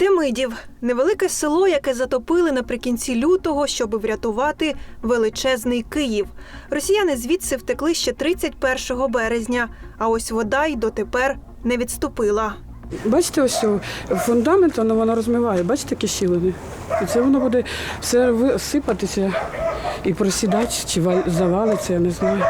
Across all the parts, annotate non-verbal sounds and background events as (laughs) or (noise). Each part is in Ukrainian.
Демидів невелике село, яке затопили наприкінці лютого, щоб врятувати величезний Київ. Росіяни звідси втекли ще 31 березня, а ось вода й дотепер не відступила. Бачите, ось фундамент воно, воно розмиває, бачите, які щілини. І це воно буде все сипатися і просідати, чи ва- завалиться, я не знаю.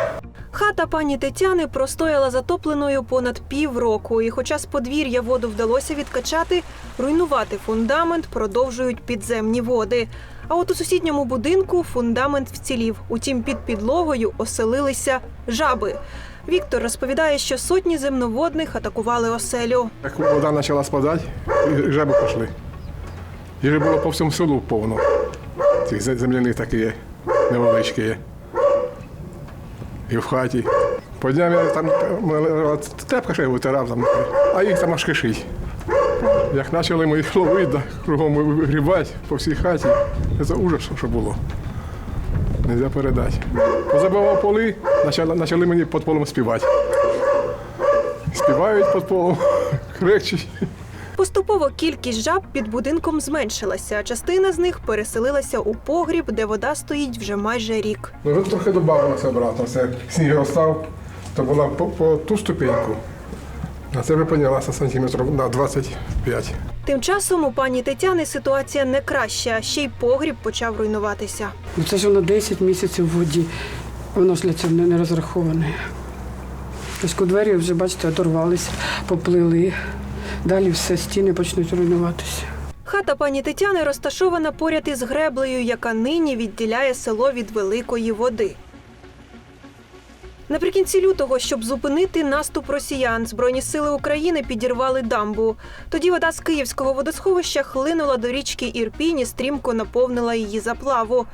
Хата пані Тетяни простояла затопленою понад півроку, і хоча з подвір'я воду вдалося відкачати, руйнувати фундамент продовжують підземні води. А от у сусідньому будинку фундамент вцілів. Утім, під підлогою оселилися жаби. Віктор розповідає, що сотні земноводних атакували оселю. Як вода почала спадати, і жаби пішли. І вже було по всьому селу повно. Цих зе- земляних є, невеличкі є. І в хаті. По дням я там тряпка ще витирав, там, а їх там аж кишить. Як почали ми їх ловити, да, кругом вигрібати по всій хаті, це ужас, що було. Нельзя передати. Позабивав поли, почали, почали мені під полом співати. Співають під полом, (laughs) кричать. Поступово кількість жаб під будинком зменшилася. а Частина з них переселилася у погріб, де вода стоїть вже майже рік. Ну, вже трохи додавалося обратно. Це сніг розстав, то була по, по ту ступеньку. А це вже піднялася сантиметрів на 25. Тим часом у пані Тетяни ситуація не краща, ще й погріб почав руйнуватися. Ну, Це ж воно 10 місяців в воді. Воно ж для цього не, не розраховане. Ось ку двері вже, бачите, одорвалися, поплили. Далі все, стіни почнуть руйнуватися. Хата пані Тетяни розташована поряд із греблею, яка нині відділяє село від великої води. Наприкінці лютого, щоб зупинити наступ росіян, Збройні сили України підірвали дамбу. Тоді вода з київського водосховища хлинула до річки Ірпінь і стрімко наповнила її заплаву.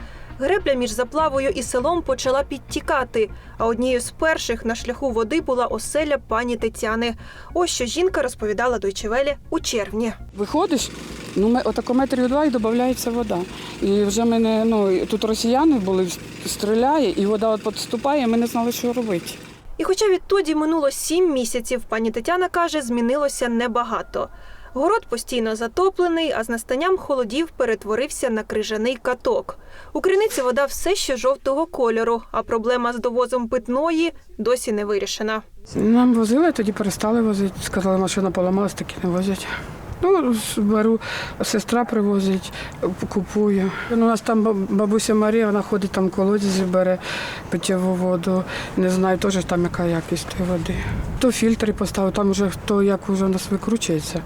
Гребля між заплавою і селом почала підтікати. А однією з перших на шляху води була оселя пані Тетяни. Ось що жінка розповідала Дойчевелі у червні. Виходиш, ну ми отако метрів два і додається вода. І вже мене, ну тут росіяни були, стріляє, і вода от підступає, ми не знали, що робити. І хоча відтоді минуло сім місяців, пані Тетяна каже, змінилося небагато. Город постійно затоплений, а з настанням холодів перетворився на крижаний каток. У криниці вода все ще жовтого кольору, а проблема з довозом питної досі не вирішена. Нам возили, тоді перестали возити. Сказали, машина поламалась, таки не возять. Ну, беру, сестра привозить, купую. Ну, у нас там бабуся Марія, вона ходить там колодязі, бере питьову воду. Не знаю теж там яка якість води. То фільтри поставив, там вже хто як вже у нас викручується.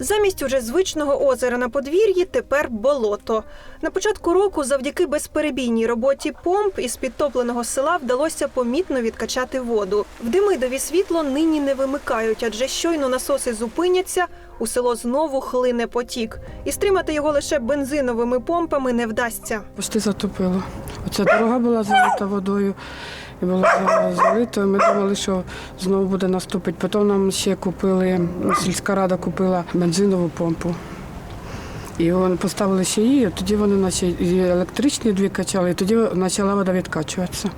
Замість уже звичного озера на подвір'ї тепер болото. На початку року, завдяки безперебійній роботі помп із підтопленого села вдалося помітно відкачати воду. В Демидові світло нині не вимикають, адже щойно насоси зупиняться, у село знову хлине потік. І стримати його лише бензиновими помпами не вдасться. Почти затопило. Оця дорога була залита водою. І було залито. Ми думали, що знову буде наступити. Потім нам ще купили, сільська рада купила бензинову помпу. І поставили ще її, тоді вони наче і електричні дві качали, і тоді почала вода відкачуватися.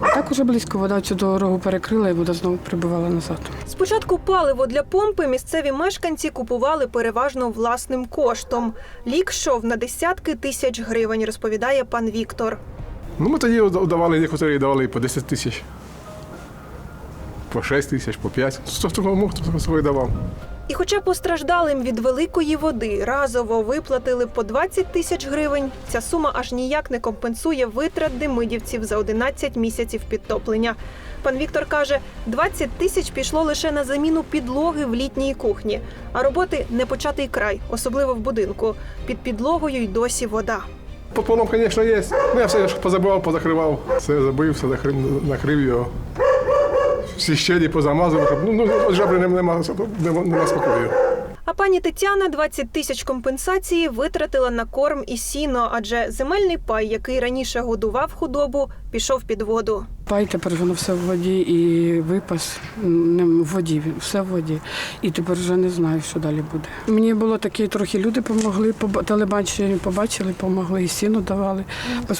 А так уже близько вода цю дорогу перекрила і вода знову прибувала назад. Спочатку паливо для помпи місцеві мешканці купували переважно власним коштом. Лік йшов на десятки тисяч гривень, розповідає пан Віктор. Ну, ми тоді давали, некоторі давали по 10 тисяч. По 6 тисяч, по 5. Хто хто мог, хто свої давав. І хоча постраждалим від великої води разово виплатили по 20 тисяч гривень, ця сума аж ніяк не компенсує витрат демидівців за 11 місяців підтоплення. Пан Віктор каже, 20 тисяч пішло лише на заміну підлоги в літній кухні, а роботи не початий край, особливо в будинку. Під підлогою й досі вода. По полом, звісно, є. Ну, я все ж позабивав, позакривав. Все забив, все закрив, накрив його. Всі щелі позамазав, ну, ну от жабри нема, нема, нема спокою. А пані Тетяна 20 тисяч компенсації витратила на корм і сіно, адже земельний пай, який раніше годував худобу, пішов під воду. Пай тепер воно все в воді і випас не в воді, все в воді. І тепер вже не знаю, що далі буде. Мені було таке, трохи люди допомогли, по телебаченню побачили, допомогли, і сіну давали.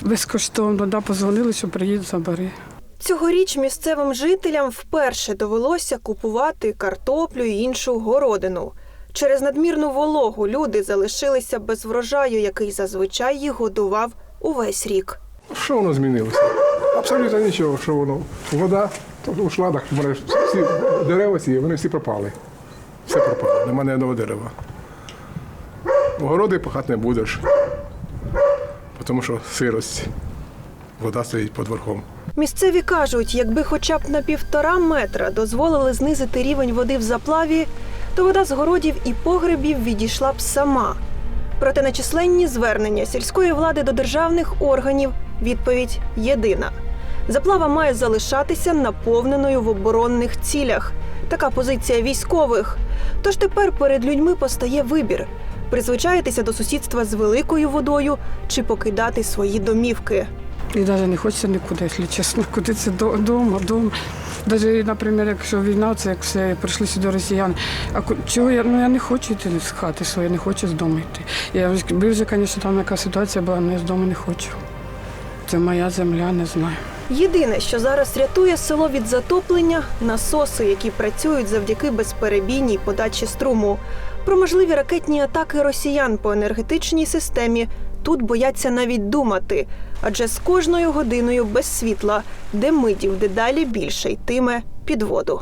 Безкоштовно, да, позвонили, що приїдуть, забери. Цьогоріч місцевим жителям вперше довелося купувати картоплю і іншу городину. Через надмірну вологу люди залишилися без врожаю, який зазвичай їх годував увесь рік. Що воно змінилося? Абсолютно нічого, що воно. Вода, то у шладах всі дерева ці, вони всі пропали. Все пропало, нема ні одного дерева. Огороди пахати не будеш, тому що сирость, вода стоїть під верхом. Місцеві кажуть, якби хоча б на півтора метра дозволили знизити рівень води в заплаві, то вода з городів і погребів відійшла б сама. Проте на численні звернення сільської влади до державних органів відповідь єдина: заплава має залишатися наповненою в оборонних цілях. Така позиція військових. Тож тепер перед людьми постає вибір: призвичаїтися до сусідства з великою водою чи покидати свої домівки. І навіть не хочеться нікуди, якщо чесно, куди це вдома, вдома. Навіть, наприклад, якщо війна, це як все, прийшли сюди росіяни. А чого я, ну, я не хочу йти з хати своєї, не хочу з дому йти. Я вже, звісно, там яка ситуація була, але я з дому не хочу. Це моя земля, не знаю. Єдине, що зараз рятує село від затоплення насоси, які працюють завдяки безперебійній подачі струму. Про можливі ракетні атаки росіян по енергетичній системі тут бояться навіть думати, адже з кожною годиною без світла демидів дедалі більше йтиме під воду.